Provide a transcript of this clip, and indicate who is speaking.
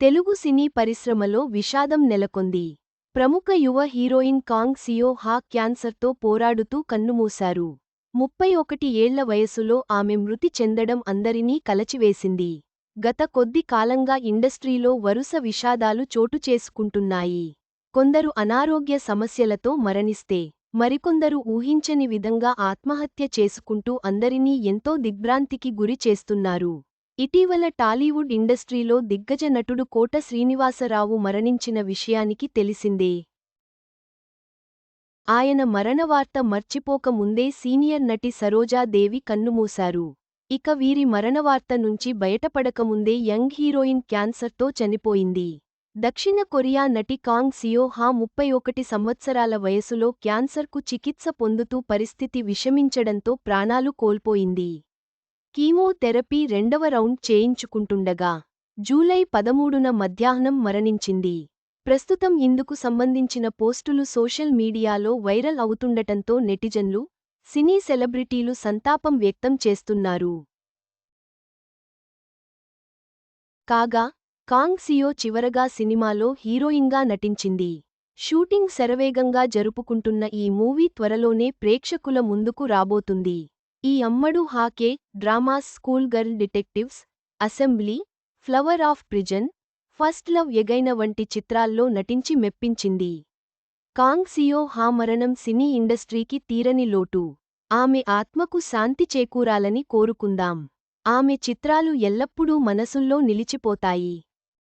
Speaker 1: తెలుగు సినీ పరిశ్రమలో విషాదం నెలకొంది. ప్రముఖ యువ హీరోయిన్ కాంగ్ సియో హా క్యాన్సర్తో పోరాడుతూ కన్నుమూశారు. ముప్పై ఒకటి ఏళ్ళ వయసులో ఆమె మృతి చెందడం అందరినీ కలచివేసింది. గత కొద్ది కాలంగా ఇండస్ట్రీలో వరుస విషాదాలు చోటుచేసుకుంటున్నాయి కొందరు అనారోగ్య సమస్యలతో మరణిస్తే మరికొందరు ఊహించని విధంగా ఆత్మహత్య చేసుకుంటూ అందరినీ ఎంతో దిగ్భ్రాంతికి గురి చేస్తున్నారు. ఇటీవల టాలీవుడ్ ఇండస్ట్రీలో దిగ్గజ నటుడు కోట శ్రీనివాసరావు మరణించిన విషయానికి తెలిసిందే. ఆయన మరణవార్త మర్చిపోక ముందే సీనియర్ నటి సరోజాదేవి కన్నుమూశారు. ఇక వీరి మరణవార్త నుంచి బయటపడకముందే యంగ్ హీరోయిన్ క్యాన్సర్తో చనిపోయింది. దక్షిణ కొరియా నటి కాంగ్ సియో హా ముప్పై ఒకటి సంవత్సరాల వయసులో క్యాన్సర్కు చికిత్స పొందుతూ పరిస్థితి విషమించడంతో ప్రాణాలు కోల్పోయింది. కీమోథెరపీ రెండవ రౌండ్ చేయించుకుంటుండగా జూలై పదమూడున మధ్యాహ్నం మరణించింది. ప్రస్తుతం ఇందుకు సంబంధించిన పోస్టులు సోషల్ మీడియాలో వైరల్ అవుతుండటంతో నెటిజన్లు సినీ సెలబ్రిటీలు సంతాపం వ్యక్తం చేస్తున్నారు. కాగా కాంగ్ సియో చివరగా సినిమాలో హీరోయిన్గా నటించింది. షూటింగ్ శరవేగంగా జరుపుకుంటున్న ఈ మూవీ త్వరలోనే ప్రేక్షకుల ముందుకు రాబోతుంది. ఈ అమ్మడు హాకే dramas school girl detectives assembly flower of prison first love again వంటి చిత్రాల్లో నటించి మెప్పించింది. కాంగ్ సియో హా మరణం సినీ ఇండస్ట్రీకి తీరని లోటు. ఆమె ఆత్మకు శాంతి చేకూరాలని కోరుకుందాం. ఆమె చిత్రాలు ఎల్లప్పుడూ మనసుల్లో నిలిచిపోతాయి.